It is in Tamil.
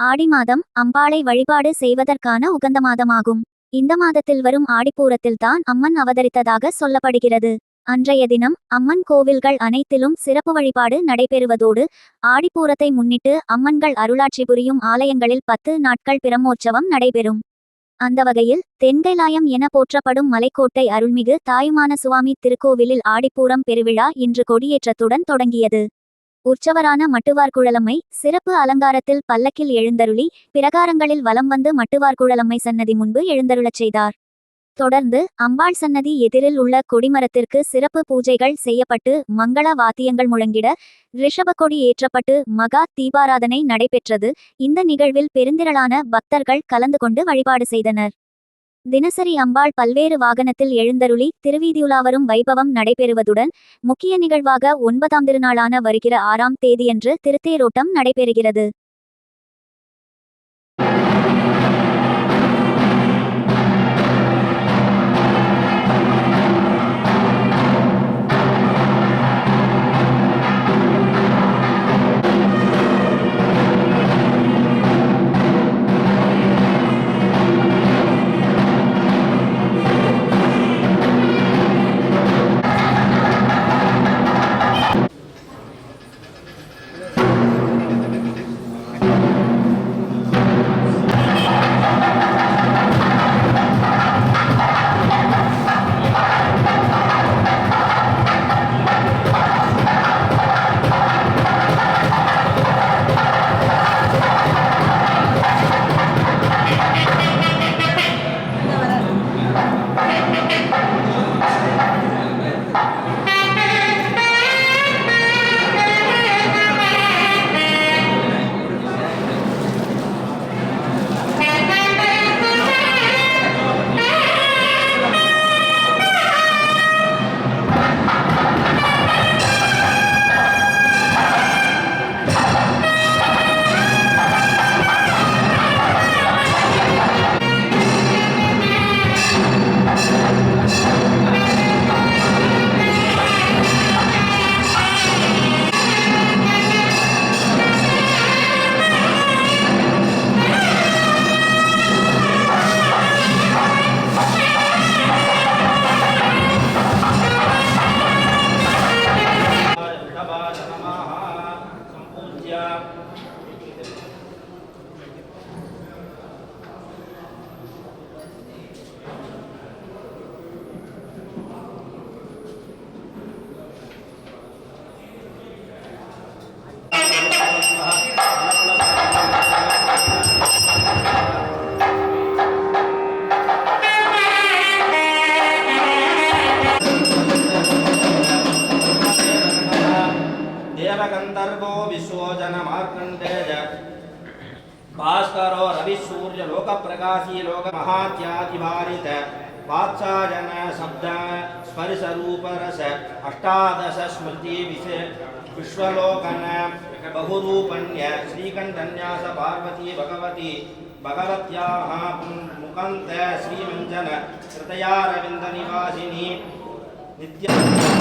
ஆடி மாதம் அம்பாளை வழிபாடு செய்வதற்கான உகந்த மாதமாகும். இந்த மாதத்தில் வரும் ஆடிப்பூரத்தில்தான் அம்மன் அவதரித்ததாக சொல்லப்படுகிறது. அன்றைய தினம் அம்மன் கோவில்கள் அனைத்திலும் சிறப்பு வழிபாடு நடைபெறுவதோடு ஆடிப்பூரத்தை முன்னிட்டு அம்மன்கள் அருளாட்சி புரியும் ஆலயங்களில் பத்து நாட்கள் பிரமோற்சவம் நடைபெறும். அந்த வகையில் தென்கைலாயம் என போற்றப்படும் மலைக்கோட்டை அருள்மிகு தாயுமான சுவாமி திருக்கோவிலில் ஆடிப்பூரம் பெருவிழா இன்று கொடியேற்றத்துடன் தொடங்கியது. உற்சவரான மட்டுவார்குழலம்மை சிறப்பு அலங்காரத்தில் பல்லக்கில் எழுந்தருளி பிரகாரங்களில் வலம் வந்து மட்டுவார்குழலம்மை சன்னதி முன்பு எழுந்தருளச் செய்தார். தொடர்ந்து அம்பாள் சன்னதி எதிரில் உள்ள கொடிமரத்திற்கு சிறப்பு பூஜைகள் செய்யப்பட்டு மங்கள வாத்தியங்கள் முழங்கிட ரிஷபக்கொடி ஏற்றப்பட்டு மகா தீபாராதனை நடைபெற்றது. இந்த நிகழ்வில் பெருந்திரளான பக்தர்கள் கலந்து கொண்டு வழிபாடு செய்தனர். தினசரி அம்பாள் பல்வேறு வாகனத்தில் எழுந்தருளி திருவீதியுலாவரும் வைபவம் நடைபெறுவதுடன் முக்கிய நிகழ்வாக ஒன்பதாம் திருநாளான வருகிற ஆறாம் தேதியன்று திருத்தேரோட்டம் நடைபெறுகிறது. देवगन्धर्वो विश्वोजनमार्कण्डेय भास्करो रविसूर्य लोकप्रकाशी लोकमहात्यादिभारित वात्सायन शब्द स्पर्शरूपरस। अष्टादश स्मृति विषय विश्वलोकन बहुरूपण्य। श्रीकण्ठन्यास पार्वती भगवती। भगवत्याः मुकन्त श्रीमञ्जन। कृतयारविन्दनिवासिनी नित्य